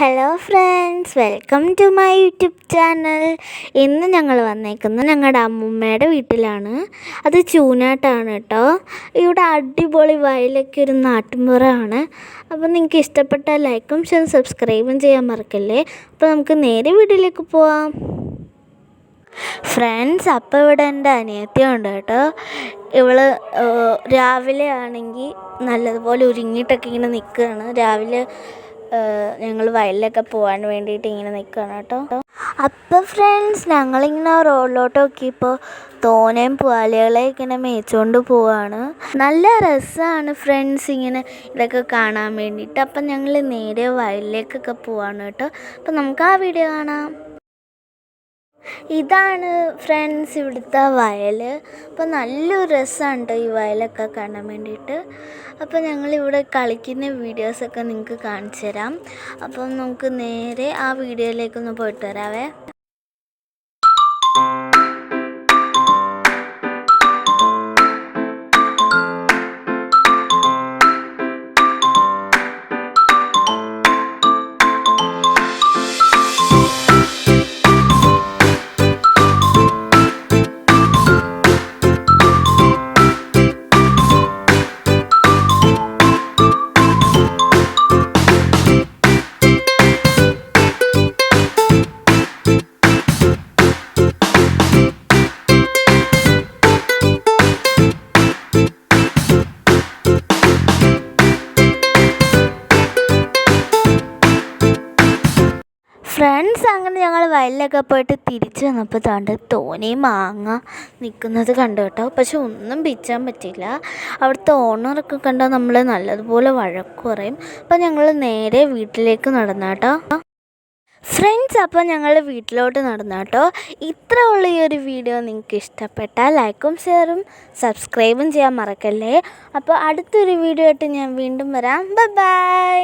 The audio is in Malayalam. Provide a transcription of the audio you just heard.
Hello friends welcome to my YouTube channel ഇന്ന് ഞങ്ങൾ വന്നേക്കുന്നത് ഞങ്ങളുടെ അമ്മൂമ്മയുടെ വീട്ടിലാണ്. അത് ചൂനാട്ടാണ് കേട്ടോ. ഇവിടെ അടിപൊളി വയലൊക്കെ ഒരു നാട്ടിൻപുറമാണ് അപ്പോൾ നിങ്ങൾക്ക് ഇഷ്ടപ്പെട്ട ലൈക്കും ഷെയർ സബ്സ്ക്രൈബും ചെയ്യാൻ മറക്കല്ലേ? അപ്പോൾ നമുക്ക് നേരെ വീട്ടിലേക്ക് പോവാം. ഫ്രണ്ട്സ് അപ്പോൾ ഇവിടെ എന്റെ അനിയത്തിയുണ്ട് കേട്ടോ. ഇവൾ രാവിലെ ആണെങ്കിൽ നല്ലതുപോലെ ഒരുങ്ങിയിട്ടൊക്കെ ഇങ്ങനെ നിൽക്കുകയാണ്. രാവിലെ ഞങ്ങൾ വയലിലൊക്കെ പോകാൻ വേണ്ടിയിട്ട് ഇങ്ങനെ നിൽക്കുകയാണ് കേട്ടോ. അപ്പം ഫ്രണ്ട്സ് ഞങ്ങളിങ്ങനെ റോഡിലോട്ട് നോക്കിയപ്പോൾ തോനയും പുവാലികളെ ഇങ്ങനെ മേച്ചുകൊണ്ട് പോവാണ്. നല്ല രസമാണ് ഫ്രണ്ട്സ് ഇങ്ങനെ ഇതൊക്കെ കാണാൻ വേണ്ടിയിട്ട്. അപ്പം ഞങ്ങൾ നേരെ വയലിലേക്കൊക്കെ പോവാണ് കേട്ടോ. അപ്പം നമുക്ക് ആ വീഡിയോ കാണാം. ഇതാണ് ഫ്രണ്ട്സ് ഇവിടുത്തെ വയൽ അപ്പോൾ നല്ലൊരു രസമാണ് കേട്ടോ ഈ വയലൊക്കെ കാണാൻ വേണ്ടിയിട്ട്. അപ്പോൾ ഞങ്ങളിവിടെ കളിക്കുന്ന വീഡിയോസൊക്കെ നിങ്ങൾക്ക് കാണിച്ചു തരാം അപ്പം നമുക്ക് നേരെ ആ വീഡിയോയിലേക്കൊന്ന് പോയിട്ട് വരാവേ. ഫ്രണ്ട്സ് അങ്ങനെ ഞങ്ങൾ വയലിലൊക്കെ പോയിട്ട് തിരിച്ചു വന്നപ്പോൾ താണ്ട് തോനെ മാങ്ങ നിൽക്കുന്നത് കണ്ടു കേട്ടോ. പക്ഷെ ഒന്നും പിച്ചാൻ പറ്റിയില്ല. അവിടുത്തെ ഓണറൊക്കെ കണ്ടാൽ നമ്മൾ നല്ലതുപോലെ വഴക്ക് പറയും. അപ്പം ഞങ്ങൾ നേരെ വീട്ടിലേക്ക് നടന്നു കേട്ടോ. ഫ്രണ്ട്സ് അപ്പോൾ ഞങ്ങൾ വീട്ടിലോട്ട് നടന്നു കേട്ടോ. ഇത്ര ഉള്ള ഈ ഒരു വീഡിയോ. നിങ്ങൾക്ക് ഇഷ്ടപ്പെട്ടാൽ ലൈക്കും ഷെയറും സബ്സ്ക്രൈബും ചെയ്യാൻ മറക്കല്ലേ. അപ്പോൾ അടുത്തൊരു വീഡിയോ ആയിട്ട് ഞാൻ വീണ്ടും വരാം. Bye bye.